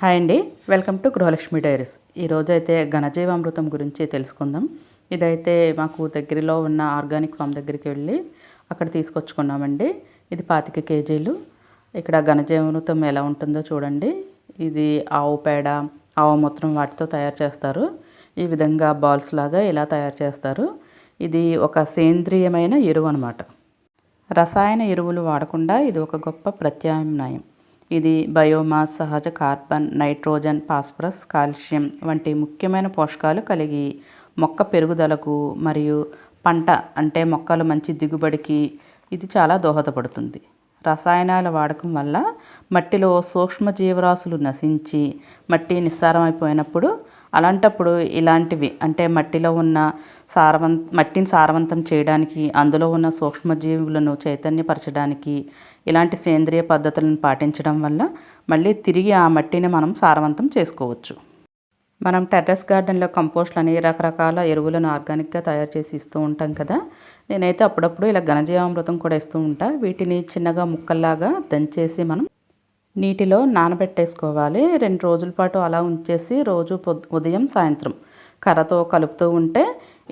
Hi అండి. Welcome to Gruhalakshmi diaries. ఈరోజు అయితే ఘనజీవామృతం గురించి తెలుసుకుందాం. ఇదైతే మాకు దగ్గరలో ఉన్న ఆర్గానిక్ ఫామ్ దగ్గరికి వెళ్ళి అక్కడ తీసుకొచ్చుకున్నామండి. ఇది పాతిక కేజీలు. ఇక్కడ ఘనజీవామృతం ఎలా ఉంటుందో చూడండి. ఇది ఆవు పేడ ఆవు మూత్రం వాటితో తయారు చేస్తారు. ఈ విధంగా బాల్స్ లాగా ఇలా తయారు చేస్తారు. ఇది ఒక సేంద్రియమైన ఎరువు అనమాట రసాయన ఎరువులు వాడకుండా ఇది ఒక గొప్ప ప్రత్యామ్నాయం. ఇది బయోమాస్ సహజ కార్బన్ నైట్రోజన్ ఫాస్ఫరస్ కాల్షియం వంటి ముఖ్యమైన పోషకాలు కలిగి మొక్క పెరుగుదలకు మరియు పంట అంటే మొక్కలు మంచి దిగుబడికి ఇది చాలా దోహదపడుతుంది. రసాయనాల వాడకం వల్ల మట్టిలో సూక్ష్మ జీవరాశులు నశించి మట్టి నిస్సారమైపోయినప్పుడు అలాంటప్పుడు ఇలాంటివి అంటే మట్టిలో ఉన్న సారవం మట్టిని సారవంతం చేయడానికి అందులో ఉన్న సూక్ష్మజీవులను చైతన్యపరచడానికి ఇలాంటి సేంద్రియ పద్ధతులను పాటించడం వల్ల మళ్ళీ తిరిగి ఆ మట్టిని మనం సారవంతం చేసుకోవచ్చు. మనం టెర్రస్ గార్డెన్లో కంపోస్ట్లని రకరకాల ఎరువులను ఆర్గానిక్గా తయారు చేసి ఇస్తూ ఉంటాం కదా. నేనైతే అప్పుడప్పుడు ఇలా ఘనజీవామృతం కూడా ఇస్తూ ఉంటా. వీటిని చిన్నగా ముక్కల్లాగా దంచేసి మనం నీటిలో నానబెట్టేసుకోవాలి. రెండు రోజుల పాటు అలా ఉంచేసి రోజు పొద్ ఉదయం సాయంత్రం కర్రతో కలుపుతూ ఉంటే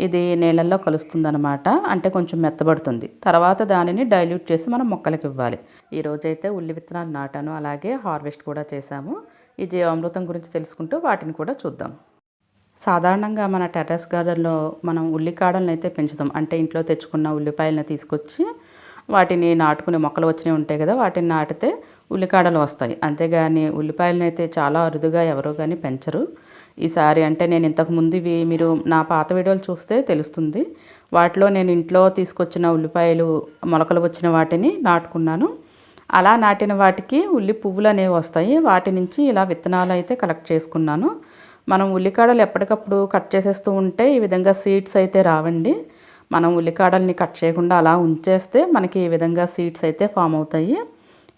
ఇది నీళ్ళల్లో కలుస్తుందనమాట అంటే కొంచెం మెత్తబడుతుంది. తర్వాత దానిని డైల్యూట్ చేసి మనం మొక్కలకి ఇవ్వాలి. ఈ రోజైతే ఉల్లి విత్తనాలు నాటాను. అలాగే హార్వెస్ట్ కూడా చేశాము. ఈ జీవామృతం గురించి తెలుసుకుంటూ వాటిని కూడా చూద్దాం. సాధారణంగా మన టెర్రస్ గార్డెన్లో మనం ఉల్లికాడలను అయితే పెంచుతాం. అంటే ఇంట్లో తెచ్చుకున్న ఉల్లిపాయలను తీసుకొచ్చి వాటిని నాటుకునే మొక్కలు వచ్చినవి ఉంటాయి కదా వాటిని నాటితే ఉల్లికాడలు వస్తాయి. అంతేగాని ఉల్లిపాయలను అయితే చాలా అరుదుగా ఎవరో కానీ పెంచరు. ఈసారి అంటే నేను ఇంతకుముందు ఇవి మీరు నా పాత వీడియోలు చూస్తే తెలుస్తుంది. వాటిలో నేను ఇంట్లో తీసుకొచ్చిన ఉల్లిపాయలు మొలకలు వచ్చిన వాటిని నాటుకున్నాను. అలా నాటిన వాటికి ఉల్లి పువ్వులు అనేవి వస్తాయి. వాటి నుంచి ఇలా విత్తనాలు అయితే కలెక్ట్ చేసుకున్నాను. మనం ఉల్లికాడలు ఎప్పటికప్పుడు కట్ చేసేస్తూ ఉంటే ఈ విధంగా సీడ్స్ అయితే రావండి. మనం ఉల్లికాడల్ని కట్ చేయకుండా అలా ఉంచేస్తే మనకి ఈ విధంగా సీడ్స్ అయితే ఫామ్ అవుతాయి.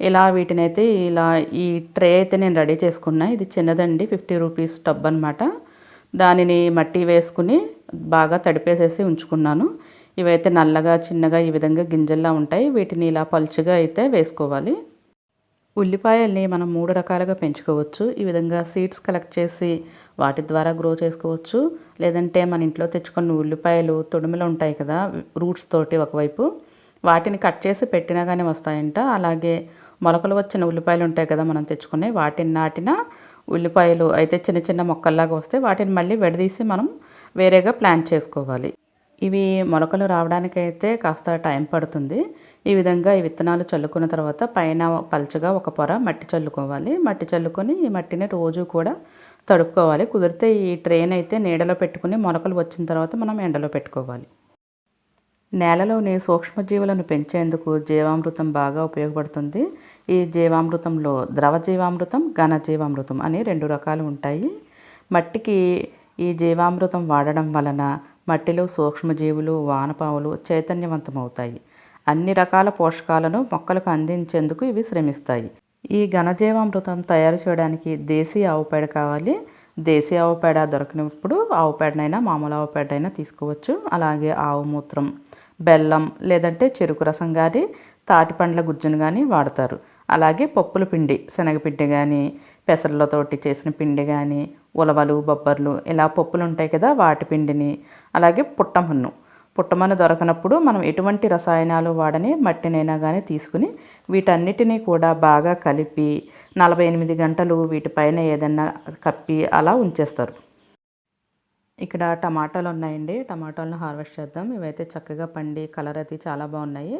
ఇలా వీటిని అయితే ఇలా ఈ ట్రే అయితే నేను రెడీ చేసుకున్నా. ఇది చిన్నదండి ఫిఫ్టీ రూపీస్ టబ్ అనమాట దానిని మట్టి వేసుకుని బాగా తడిపేసేసి ఉంచుకున్నాను. ఇవైతే నల్లగా చిన్నగా ఈ విధంగా గింజల్లా ఉంటాయి. వీటిని ఇలా పలుచగా అయితే వేసుకోవాలి. ఉల్లిపాయల్ని మనం మూడు రకాలుగా పెంచుకోవచ్చు. ఈ విధంగా సీడ్స్ కలెక్ట్ చేసి వాటి ద్వారా గ్రో చేసుకోవచ్చు. లేదంటే మన ఇంట్లో తెచ్చుకున్న ఉల్లిపాయలు తొడుములు ఉంటాయి కదా రూట్స్ తోటి ఒకవైపు. వాటిని కట్ చేసి పెట్టినా కానీ వస్తాయంట. అలాగే మొలకలు వచ్చిన ఉల్లిపాయలు ఉంటాయి కదా మనం తెచ్చుకునే వాటిని నాటిన ఉల్లిపాయలు అయితే చిన్న చిన్న మొక్కల్లాగా వస్తే వాటిని మళ్ళీ విడదీసి మనం వేరేగా ప్లాంట్ చేసుకోవాలి. ఇవి మొలకలు రావడానికైతే కాస్త టైం పడుతుంది. ఈ విధంగా ఈ విత్తనాలు చల్లుకున్న తర్వాత పైన పల్చగా ఒక పొర మట్టి చల్లుకోవాలి. మట్టి చల్లుకొని ఈ మట్టిని రోజు కూడా తడుపుకోవాలి. కుదిరితే ఈ ట్రైన్ అయితే నీడలో పెట్టుకుని మొలకలు వచ్చిన తర్వాత మనం ఎండలో పెట్టుకోవాలి. నేలలోని సూక్ష్మజీవులను పెంచేందుకు జీవామృతం బాగా ఉపయోగపడుతుంది. ఈ జీవామృతంలో ద్రవ జీవామృతం ఘన జీవామృతం అని రెండు రకాలు ఉంటాయి. మట్టికి ఈ జీవామృతం వాడడం వలన మట్టిలో సూక్ష్మజీవులు వానపాములు చైతన్యవంతమవుతాయి. అన్ని రకాల పోషకాలను మొక్కలకు అందించేందుకు ఇవి శ్రమిస్తాయి. ఈ ఘనజీవామృతం తయారు చేయడానికి దేశీ ఆవు పేడ కావాలి. దేశీ ఆవు పేడ దొరకనప్పుడు ఆవు పేడనైనా మామూలు ఆవు పేడనైనా తీసుకోవచ్చు. అలాగే ఆవు మూత్రం బెల్లం లేదంటే చెరుకు రసం కానీ తాటి పండ్ల గుజ్జును కానీ వాడతారు. అలాగే పప్పుల పిండి శనగపిండి కానీ పెసర్లతోటి చేసిన పిండి కానీ ఉలవలు బొబ్బర్లు ఇలా పప్పులు ఉంటాయి కదా వాటి పిండిని. అలాగే పుట్టమన్ను. పుట్టమన్ను దొరకనప్పుడు మనం ఎటువంటి రసాయనాలు వాడని మట్టినైనా కానీ తీసుకుని వీటన్నిటినీ కూడా బాగా కలిపి నలభై ఎనిమిది గంటలు వీటిపైన ఏదన్నా కప్పి అలా ఉంచేస్తారు. ఇక్కడ టమాటాలు ఉన్నాయండి టమాటాలను హార్వెస్ట్ చేద్దాం. ఇవైతే చక్కగా పండి కలర్ అది చాలా బాగున్నాయి.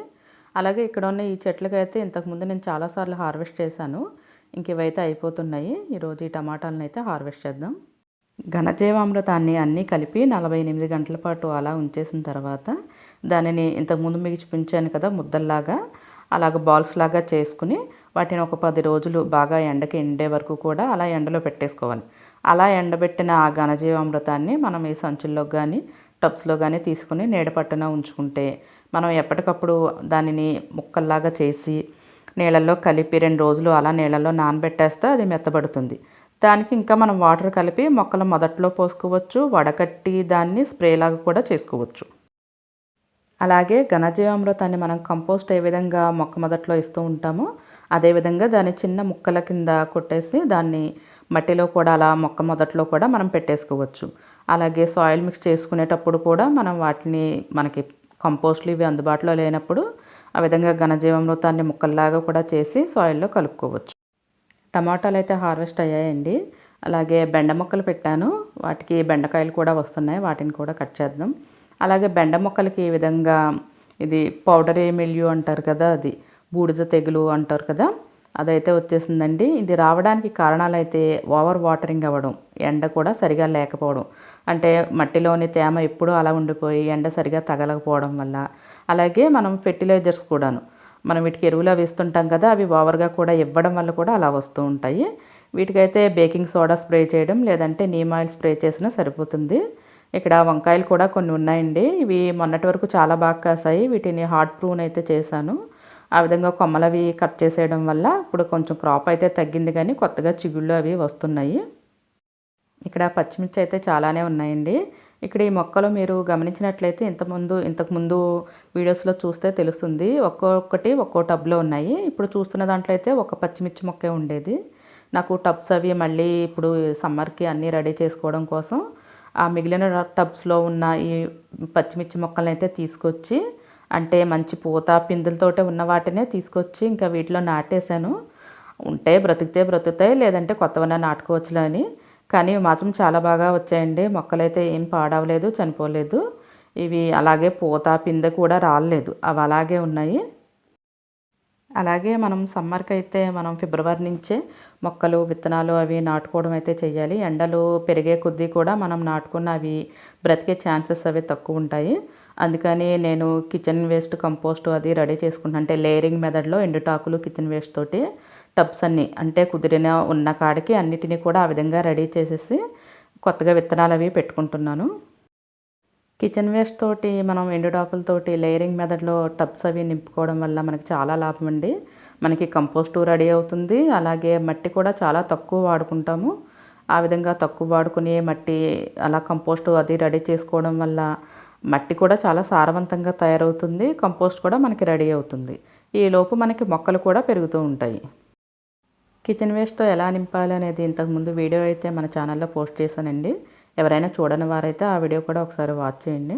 అలాగే ఇక్కడ ఉన్న ఈ చెట్లకి అయితే ఇంతకుముందు నేను చాలాసార్లు హార్వెస్ట్ చేశాను. ఇంక ఇవైతే అయిపోతున్నాయి. ఈరోజు ఈ టమాటాలను అయితే హార్వెస్ట్ చేద్దాం. ఘనజీవామృతాన్ని అన్నీ కలిపి నలభై ఎనిమిది గంటల పాటు అలా ఉంచేసిన తర్వాత దానిని ఇంతకుముందు మీకు కదా ముద్దల్లాగా. అలాగ బాల్స్ లాగా చేసుకుని వాటిని ఒక పది రోజులు బాగా ఎండకి ఎండే వరకు కూడా అలా ఎండలో పెట్టేసుకోవాలి. అలా ఎండబెట్టిన ఆ ఘనజీవామృతాన్ని మనం ఈ సంచుల్లో కానీ టబ్స్లో కానీ తీసుకుని నీడపట్టున ఉంచుకుంటే మనం ఎప్పటికప్పుడు దానిని ముక్కల్లాగా చేసి నీళ్ళల్లో కలిపి రెండు రోజులు అలా నీళ్ళల్లో నానబెట్టేస్తే అది మెత్తబడుతుంది. దానికి ఇంకా మనం వాటర్ కలిపి మొక్కలు మొదట్లో పోసుకోవచ్చు వడకట్టి దాన్ని స్ప్రేలాగా కూడా చేసుకోవచ్చు. అలాగే ఘనజీవామృతాన్ని మనం కంపోస్ట్ ఏ విధంగా మొక్క మొదట్లో ఇస్తూ ఉంటామో అదేవిధంగా దాన్ని చిన్న ముక్కల కింద కొట్టేసి దాన్ని మట్టిలో కూడా అలా మొక్క మొదట్లో కూడా మనం పెట్టేసుకోవచ్చు. అలాగే సాయిల్ మిక్స్ చేసుకునేటప్పుడు కూడా మనం వాటిని మనకి కంపోస్ట్లు ఇవి అందుబాటులో లేనప్పుడు ఆ విధంగా ఘనజీవామృతాన్ని ముక్కల్లాగా కూడా చేసి సాయిల్లో కలుపుకోవచ్చు. టమాటాలు అయితే హార్వెస్ట్ అయ్యాయండి. అలాగే బెండ మొక్కలు పెట్టాను. వాటికి బెండకాయలు కూడా వస్తున్నాయి. వాటిని కూడా కట్ చేద్దాం. అలాగే బెండ మొక్కలకి ఈ విధంగా ఇది పౌడరీ మిల్యూ అంటారు కదా అది బూడిద తెగులు అంటారు కదా అదైతే వచ్చేసిందండి. ఇది రావడానికి కారణాలు అయితే ఓవర్ వాటరింగ్ అవ్వడం ఎండ కూడా సరిగా లేకపోవడం. అంటే మట్టిలోని తేమ ఎప్పుడూ అలా ఉండిపోయి ఎండ సరిగా తగలకపోవడం వల్ల. అలాగే మనం ఫెర్టిలైజర్స్ కూడాను. మనం వీటికి ఎరువులు అవి ఇస్తుంటాం కదా అవి ఓవర్గా కూడా ఇవ్వడం వల్ల కూడా అలా వస్తూ ఉంటాయి. వీటికైతే బేకింగ్ సోడా స్ప్రే చేయడం లేదంటే నీమ్ ఆయిల్ స్ప్రే చేసినా సరిపోతుంది. ఇక్కడ వంకాయలు కూడా కొన్ని ఉన్నాయండి. ఇవి మొన్నటి వరకు చాలా బాగా కాసాయి. వీటిని హార్ట్ ప్రూన్ అయితే చేశాను. ఆ విధంగా కొమ్మలవి కట్ చేసేయడం వల్ల ఇప్పుడు కొంచెం క్రాప్ అయితే తగ్గింది కానీ కొత్తగా చిగుళ్ళు అవి వస్తున్నాయి. ఇక్కడ పచ్చిమిర్చి అయితే చాలానే ఉన్నాయండి. ఇక్కడ ఈ మొక్కలు మీరు గమనించినట్లయితే ఇంతకుముందు ఇంతకుముందు వీడియోస్లో చూస్తే తెలుస్తుంది. ఒక్కొక్కటి ఒక్కో టబ్లో ఉన్నాయి. ఇప్పుడు చూస్తున్న దాంట్లో అయితే ఒక పచ్చిమిర్చి మొక్కే ఉండేది. నాకు టబ్స్ అవి మళ్ళీ ఇప్పుడు సమ్మర్కి అన్నీ రెడీ చేసుకోవడం కోసం ఆ మిగిలిన టబ్స్లో ఉన్న ఈ పచ్చిమిర్చి మొక్కలను అయితే తీసుకొచ్చి అంటే మంచి పూత పిందులతోటే ఉన్న వాటినే తీసుకొచ్చి ఇంకా వీటిలో నాటేశాను. ఉంటే బ్రతికితే బ్రతుకుతాయి లేదంటే కొత్తవన్నా నాటుకోవచ్చులో అని. కానీ మాత్రం చాలా బాగా వచ్చాయండి. మొక్కలైతే ఏం పాడవలేదు చనిపోలేదు. ఇవి అలాగే పూత పిందె కూడా రాలేదు. అవి అలాగే ఉన్నాయి. అలాగే మనం సమ్మర్కి అయితే మనం ఫిబ్రవరి నుంచే మొక్కలు విత్తనాలు అవి నాటుకోవడం అయితే చేయాలి ఎండలు పెరిగే కొద్దీ కూడా మనం నాటుకున్న అవి బ్రతికే ఛాన్సెస్ అవి తక్కువ ఉంటాయి. అందుకని నేను కిచెన్ వేస్ట్ కంపోస్ట్ అది రెడీ చేసుకుంటాను అంటే లేయరింగ్ మెథడ్లో ఎండుటాకులు కిచెన్ వేస్ట్ తోటి టబ్స్ అన్నీ అంటే కుదిరిన ఉన్న కాడికి అన్నిటినీ కూడా ఆ విధంగా రెడీ చేసేసి కొత్తగా విత్తనాలు అవి పెట్టుకుంటున్నాను. కిచెన్ వేస్ట్ తోటి మనం ఎండుడాకులతోటి లేయరింగ్ మెథడ్లో టబ్స్ అవి నింపుకోవడం వల్ల మనకి చాలా లాభం అండి. మనకి కంపోస్ట్ రెడీ అవుతుంది. అలాగే మట్టి కూడా చాలా తక్కువ వాడుకుంటాము. ఆ విధంగా తక్కువ వాడుకునే మట్టి అలా కంపోస్ట్ అది రెడీ చేసుకోవడం వల్ల మట్టి కూడా చాలా సారవంతంగా తయారవుతుంది. కంపోస్ట్ కూడా మనకి రెడీ అవుతుంది. ఈ లోపు మనకి మొక్కలు కూడా పెరుగుతూ ఉంటాయి. కిచెన్ వేస్ట్తో ఎలా నింపాలి అనేది ఇంతకుముందు వీడియో అయితే మన ఛానల్లో పోస్ట్ చేశానండి. ఎవరైనా చూడని వారైతే ఆ వీడియో కూడా ఒకసారి వాచ్ చేయండి.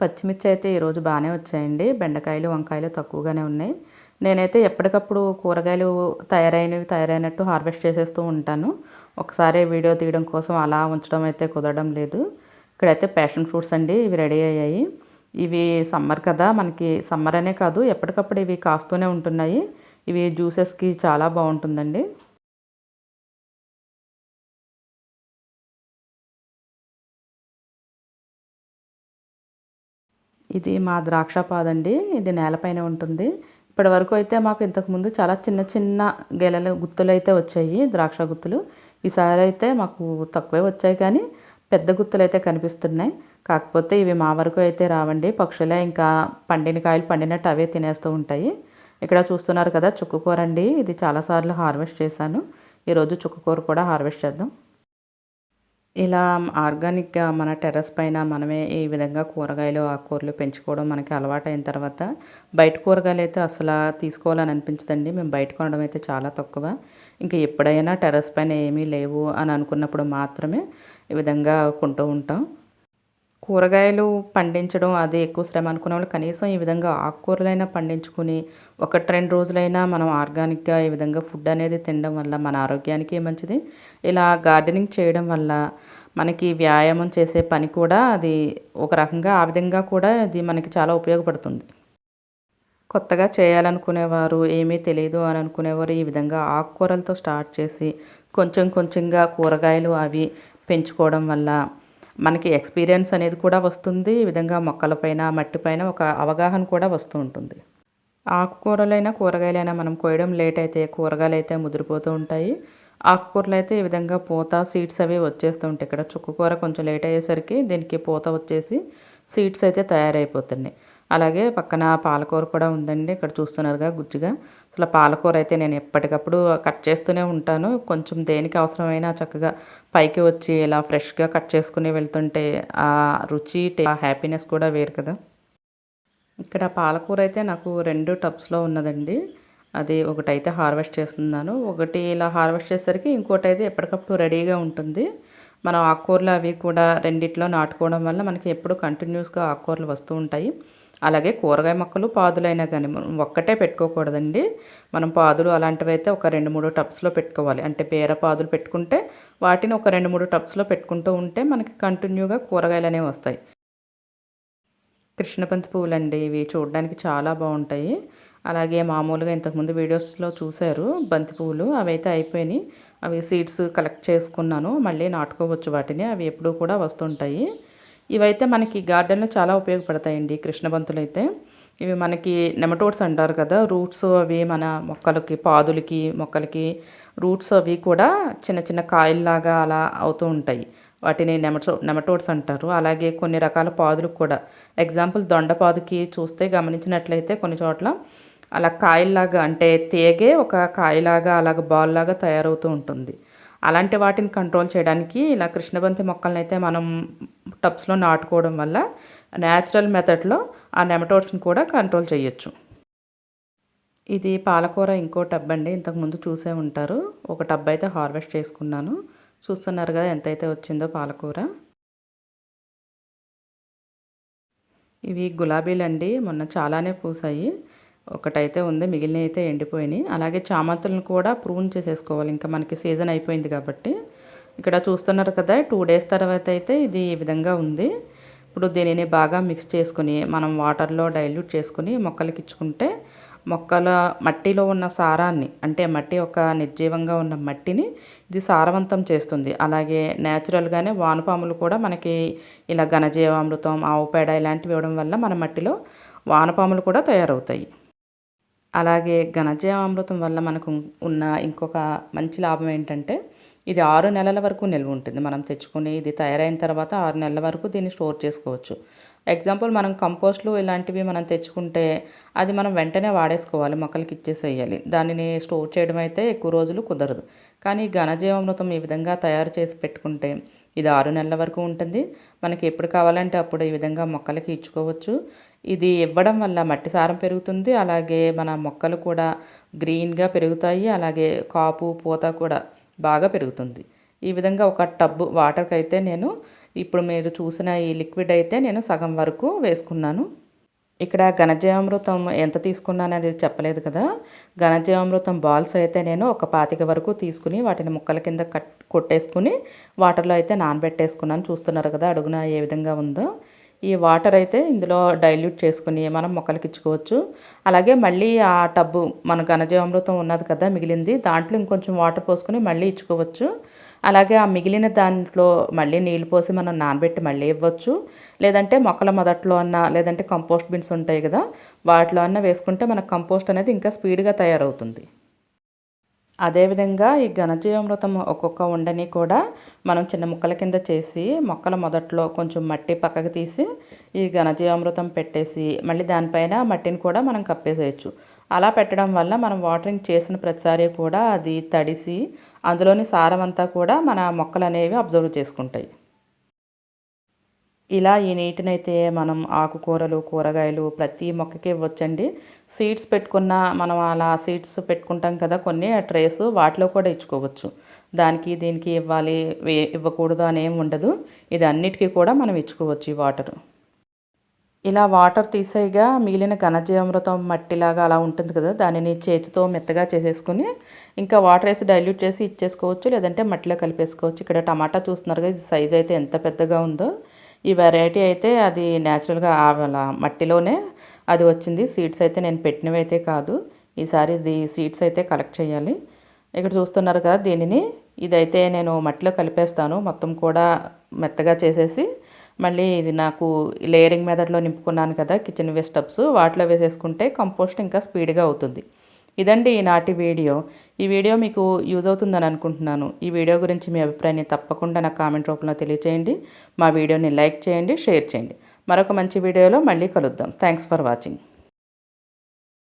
పచ్చిమిర్చి అయితే ఈరోజు బాగానే వచ్చాయండి. బెండకాయలు వంకాయలు తక్కువగానే ఉన్నాయి. నేనైతే ఎప్పటికప్పుడు కూరగాయలు తయారైనవి తయారైనట్టు హార్వెస్ట్ చేసేస్తూ ఉంటాను. ఒకసారి వీడియో తీయడం కోసం అలా ఉంచడం అయితే కుదరడం లేదు. ఇక్కడైతే ప్యాషన్ ఫ్రూట్స్ అండి ఇవి రెడీ అయ్యాయి. ఇవి సమ్మర్ కదా మనకి సమ్మర్ అనే కాదు ఎప్పటికప్పుడు ఇవి కాస్తూనే ఉంటున్నాయి. ఇవి జ్యూసెస్కి చాలా బాగుంటుందండి. ఇది మా ద్రాక్ష పాదండి. ఇది నేలపైన ఉంటుంది. ఇప్పటి వరకు అయితే మాకు ఇంతకుముందు చాలా చిన్న చిన్న గెలలు గుత్తులు అయితే వచ్చాయి ద్రాక్ష గుత్తులు. ఈసారి అయితే మాకు తక్కువే వచ్చాయి కానీ పెద్ద గుత్తులు అయితే కనిపిస్తున్నాయి. కాకపోతే ఇవి మా వరకు అయితే రావండి. పక్షులే ఇంకా పండిన కాయలు పండినట్టు అవే తినేస్తూ ఉంటాయి. ఇక్కడ చూస్తున్నారు కదా చుక్కకూర అండి. ఇది చాలాసార్లు హార్వెస్ట్ చేశాను. ఈరోజు చుక్కకూర కూడా హార్వెస్ట్ చేద్దాం. ఇలా ఆర్గానిక్గా మన టెర్రస్ పైన మనమే ఈ విధంగా కూరగాయలు ఆకుకూరలు పెంచుకోవడం మనకి అలవాటైన తర్వాత బయట కూరగాయలు అయితే అసలు తీసుకోవాలని అనిపించదండి. మేము బయట కొనడం అయితే చాలా తక్కువ. ఇంకా ఎప్పుడైనా టెర్రస్ పైన ఏమీ లేవు అని అనుకున్నప్పుడు మాత్రమే ఈ విధంగా కొంటూ ఉంటాం. కూరగాయలు పండించడం అది ఎక్కువ శ్రమ అనుకునే వాళ్ళు కనీసం ఈ విధంగా ఆకుకూరలైనా పండించుకుని ఒకటి రెండు రోజులైనా మనం ఆర్గానిక్గా ఈ విధంగా ఫుడ్ అనేది తినడం వల్ల మన ఆరోగ్యానికి మంచిది. ఇలా గార్డెనింగ్ చేయడం వల్ల మనకి వ్యాయామం చేసే పని కూడా అది ఒక రకంగా ఆ విధంగా కూడా అది మనకి చాలా ఉపయోగపడుతుంది. కొత్తగా చేయాలనుకునేవారు ఏమీ తెలియదు అని అనుకునేవారు ఈ విధంగా ఆకుకూరలతో స్టార్ట్ చేసి కొంచెం కొంచెంగా కూరగాయలు అవి పెంచుకోవడం వల్ల మనకి ఎక్స్పీరియన్స్ అనేది కూడా వస్తుంది. ఈ విధంగా మొక్కలపైన మట్టిపైన ఒక అవగాహన కూడా వస్తూ ఉంటుంది. ఆకుకూరలైనా కూరగాయలైనా మనం కోయడం లేట్ అయితే కూరగాయలు అయితే ముదిరిపోతూ ఉంటాయి. ఆకుకూరలు అయితే ఈ విధంగా పూత సీడ్స్ అవి వచ్చేస్తూ ఉంటాయి. ఇక్కడ చుక్కకూర కొంచెం లేట్ అయ్యేసరికి దీనికి పూత వచ్చేసి సీడ్స్ అయితే తయారైపోతున్నాయి. అలాగే పక్కన పాలకూర కూడా ఉందండి. ఇక్కడ చూస్తున్నారుగా గుజ్జుగా. అసలు పాలకూర అయితే నేను ఎప్పటికప్పుడు కట్ చేస్తూనే ఉంటాను. కొంచెం దేనికి అవసరమైనా చక్కగా పైకి వచ్చి ఇలా ఫ్రెష్గా కట్ చేసుకుని వెళ్తుంటే ఆ రుచి ఆ హ్యాపీనెస్ కూడా వేరు కదా. ఇక్కడ పాలకూర అయితే నాకు రెండు టబ్స్లో ఉన్నదండి. అది ఒకటైతే హార్వెస్ట్ చేస్తున్నాను. ఒకటి ఇలా హార్వెస్ట్ చేసేసరికి ఇంకోటి అయితే ఎప్పటికప్పుడు రెడీగా ఉంటుంది. మనం ఆకుకూరలు అవి కూడా రెండిట్లో నాటుకోవడం వల్ల మనకి ఎప్పుడు కంటిన్యూస్గా ఆకుకూరలు వస్తూ ఉంటాయి. అలాగే కూరగాయ మొక్కలు పాదులైనా కానీ మనం ఒక్కటే పెట్టుకోకూడదండి. మనం పాదులు అలాంటివైతే ఒక రెండు మూడు టబ్స్లో పెట్టుకోవాలి. అంటే పేర పాదులు పెట్టుకుంటే వాటిని ఒక రెండు మూడు టబ్స్లో పెట్టుకుంటూ ఉంటే మనకి కంటిన్యూగా కూరగాయలు అనేవి వస్తాయి. కృష్ణపంతి పువ్వులండి ఇవి చూడడానికి చాలా బాగుంటాయి. అలాగే మామూలుగా ఇంతకుముందు వీడియోస్లో చూశారు బంతి పువ్వులు అవి అయితే అయిపోయినాయి. అవి సీడ్స్ కలెక్ట్ చేసుకున్నాను మళ్ళీ నాటుకోవచ్చు వాటిని అవి ఎప్పుడూ కూడా వస్తుంటాయి. ఇవైతే మనకి గార్డెన్లో చాలా ఉపయోగపడతాయండి కృష్ణబంతులు అయితే. ఇవి మనకి నెమటోడ్స్ అంటారు కదా రూట్స్ అవి మన మొక్కలకి పాదులకి మొక్కలకి రూట్స్ అవి కూడా చిన్న చిన్న కాయల్లాగా అలా అవుతూ ఉంటాయి. వాటిని నెమటో నెమటోడ్స్ అంటారు. అలాగే కొన్ని రకాల పాదులకు కూడా. ఎగ్జాంపుల్ దొండపాదుకి చూస్తే గమనించినట్లయితే కొన్ని చోట్ల అలా కాయల్లాగా అంటే తేగే ఒక కాయలాగా అలాగ బాల్ లాగా తయారవుతూ ఉంటుంది. అలాంటి వాటిని కంట్రోల్ చేయడానికి ఇలా కృష్ణబంతి మొక్కలను అయితే మనం టబ్స్లో నాటుకోవడం వల్ల న్యాచురల్ మెథడ్లో ఆ నెమటోడ్స్ని కూడా కంట్రోల్ చేయొచ్చు. ఇది పాలకూర ఇంకో టబ్ అండి. ఇంతకుముందు చూసే ఉంటారు. ఒక టబ్ అయితే హార్వెస్ట్ చేసుకున్నాను. చూస్తున్నారు కదా ఎంతైతే వచ్చిందో పాలకూర. ఇవి గులాబీలు అండి మొన్న చాలానే పూసాయి. ఒకటైతే ఉంది మిగిలిన అయితే ఎండిపోయినాయి. అలాగే చామంతులను కూడా ప్రూన్ చేసేసుకోవాలి ఇంకా మనకి సీజన్ అయిపోయింది కాబట్టి. ఇక్కడ చూస్తున్నారు కదా టూ డేస్ తర్వాత అయితే ఇది ఈ విధంగా ఉంది. ఇప్పుడు దీనిని బాగా మిక్స్ చేసుకుని మనం వాటర్లో డైల్యూట్ చేసుకుని మొక్కలకి ఇచ్చుకుంటే మొక్కల మట్టిలో ఉన్న సారాన్ని అంటే మట్టి ఒక నిర్జీవంగా ఉన్న మట్టిని ఇది సారవంతం చేస్తుంది. అలాగే న్యాచురల్గానే వానపాములు కూడా మనకి ఇలా ఘనజీవామృతం ఆవు పేడ ఇలాంటివి ఇవ్వడం వల్ల మన మట్టిలో వానపాములు కూడా తయారవుతాయి. అలాగే ఘనజీవామృతం వల్ల మనకు ఉన్న ఇంకొక మంచి లాభం ఏంటంటే ఇది ఆరు నెలల వరకు నిల్వ ఉంటుంది. మనం తెచ్చుకొని ఇది తయారైన తర్వాత ఆరు నెలల వరకు దీన్ని స్టోర్ చేసుకోవచ్చు. ఎగ్జాంపుల్ మనం కంపోస్ట్లు ఇలాంటివి మనం తెచ్చుకుంటే అది మనం వెంటనే వాడేసుకోవాలి మొక్కలకి ఇచ్చేసేయాలి. దానిని స్టోర్ చేయడం అయితే ఎక్కువ రోజులు కుదరదు. కానీ ఘనజీవామృతం ఈ విధంగా తయారు చేసి పెట్టుకుంటే ఇది ఆరు నెలల వరకు ఉంటుంది. మనకి ఎప్పుడు కావాలంటే అప్పుడు ఈ విధంగా మొక్కలకి ఇచ్చుకోవచ్చు. ఇది ఇవ్వడం వల్ల మట్టి సారం పెరుగుతుంది. అలాగే మన మొక్కలు కూడా గ్రీన్గా పెరుగుతాయి. అలాగే కాపు పూత కూడా బాగా పెరుగుతుంది. ఈ విధంగా ఒక టబ్బు వాటర్కి అయితే నేను ఇప్పుడు మీరు చూసిన ఈ లిక్విడ్ అయితే నేను సగం వరకు వేసుకున్నాను. ఇక్కడ ఘనజీవామృతం ఎంత తీసుకున్నాను అనేది చెప్పలేదు కదా. ఘనజీవామృతం బాల్స్ అయితే నేను ఒక పాతిక వరకు తీసుకుని వాటిని ముక్కల కింద కట్ కొట్టేసుకుని వాటర్లో అయితే నానబెట్టేసుకున్నాను. చూస్తున్నారు కదా అడుగున ఏ విధంగా ఉందో. ఈ వాటర్ అయితే ఇందులో డైల్యూట్ చేసుకుని మనం మొక్కలకి ఇచ్చుకోవచ్చు. అలాగే మళ్ళీ ఆ టబ్బు మన ఘనజీవామృతం ఉన్నది కదా మిగిలింది దాంట్లో ఇంకొంచెం వాటర్ పోసుకొని మళ్ళీ ఇచ్చుకోవచ్చు. అలాగే ఆ మిగిలిన దాంట్లో మళ్ళీ నీళ్ళు పోసి మనం నానబెట్టి మళ్ళీ ఇవ్వచ్చు. లేదంటే మొక్కల మొదట్లో అన్న లేదంటే కంపోస్ట్ బిన్స్ ఉంటాయి కదా వాటిలో అన్న వేసుకుంటే మన కంపోస్ట్ అనేది ఇంకా స్పీడ్గా తయారవుతుంది. అదేవిధంగా ఈ ఘనజీవామృతం ఒక్కొక్క ఉండని కూడా మనం చిన్న ముక్కల కింద చేసి మొక్కల మొదట్లో కొంచెం మట్టి పక్కకు తీసి ఈ ఘనజీవామృతం పెట్టేసి మళ్ళీ దానిపైన మట్టిని కూడా మనం కప్పేసేయచ్చు. అలా పెట్టడం వల్ల మనం వాటరింగ్ చేసిన ప్రతిసారి కూడా అది తడిసి అందులోని సారం అంతా కూడా మన మొక్కలు అనేవి అబ్జర్వ్ చేసుకుంటాయి. ఇలా ఈ నీటినైతే మనం ఆకుకూరలు కూరగాయలు ప్రతి మొక్కకి ఇవ్వచ్చండి. సీడ్స్ పెట్టుకున్న మనం అలా సీడ్స్ పెట్టుకుంటాం కదా కొన్ని ట్రేస్ వాటిలో కూడా ఇచ్చుకోవచ్చు. దానికి దీనికి ఇవ్వాలి ఇవ్వకూడదు అని ఉండదు. ఇది అన్నిటికీ కూడా మనం ఇచ్చుకోవచ్చు ఈ వాటర్. ఇలా వాటర్ తీసేయగా మిగిలిన ఘనజీవామృతం మట్టిలాగా అలా ఉంటుంది కదా దానిని చేతితో మెత్తగా చేసేసుకుని ఇంకా వాటర్ వేసి డైల్యూట్ చేసి ఇచ్చేసుకోవచ్చు లేదంటే మట్టిలో కలిపేసుకోవచ్చు. ఇక్కడ టమాటా చూస్తున్నారు కదా ఇది సైజ్ అయితే ఎంత పెద్దగా ఉందో. ఈ వెరైటీ అయితే అది న్యాచురల్గా అలా మట్టిలోనే అది వచ్చింది. సీడ్స్ అయితే నేను పెట్టినవి అయితే కాదు. ఈసారి ఇది సీడ్స్ అయితే కలెక్ట్ చేయాలి. ఇక్కడ చూస్తున్నారు కదా దీనిని. ఇదైతే నేను మట్టిలో కలిపేస్తాను. మొత్తం కూడా మెత్తగా చేసేసి మళ్ళీ ఇది నాకు లేయరింగ్ మెథడ్లో నింపుకున్నాను కదా కిచెన్ వేస్టప్స్ వాటిలో వేసేసుకుంటే కంపోస్ట్ ఇంకా స్పీడ్గా అవుతుంది. ఇదండి ఈనాటి వీడియో. ఈ వీడియో మీకు యూజ్ అవుతుందని అనుకుంటున్నాను. ఈ వీడియో గురించి మీ అభిప్రాయాన్ని తప్పకుండా నా కామెంట్ రూపంలో తెలియచేయండి. మా వీడియోని లైక్ చేయండి షేర్ చేయండి. మరొక మంచి వీడియోలో మళ్ళీ కలుద్దాం. Thanks for watching.